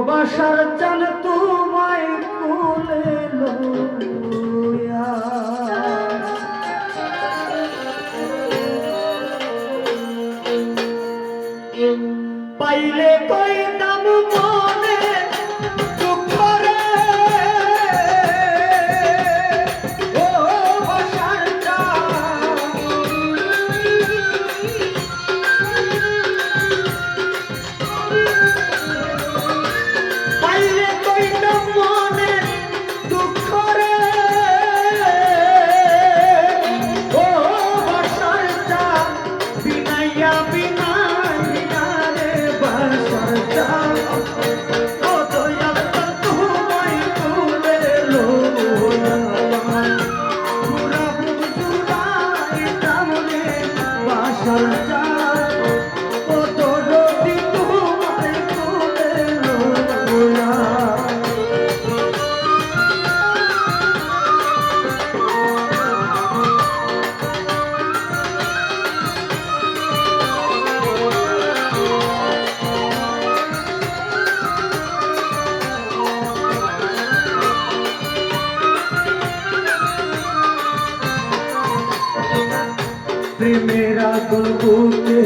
বাসার চান তোমায় কুলে পাইলে কই দাম মনে Thank. আগুন বুকে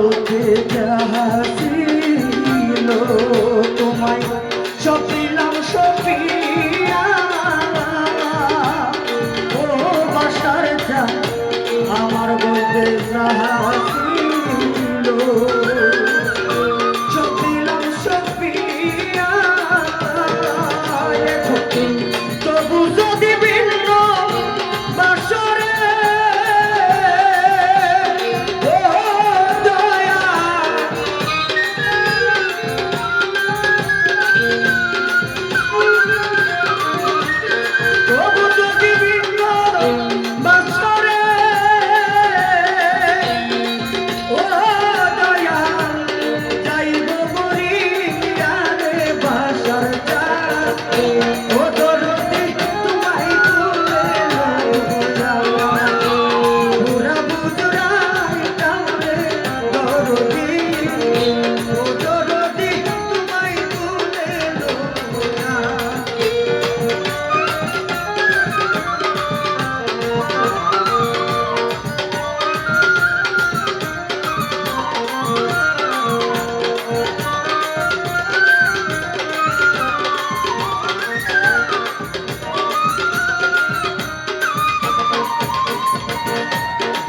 চোখে যাহা you.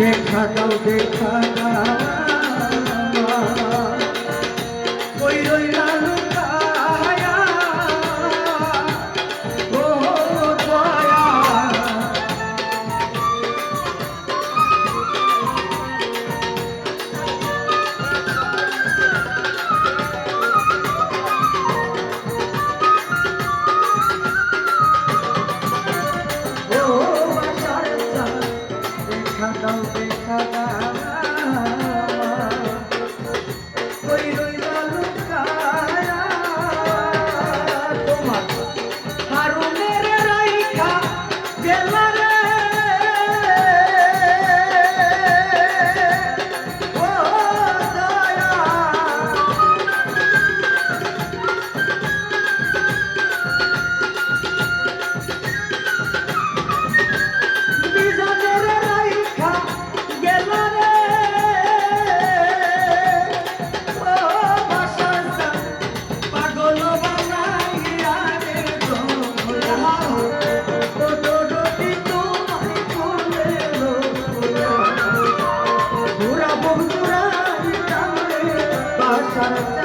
দেখা দাও দেখা দাও করিল Thank you.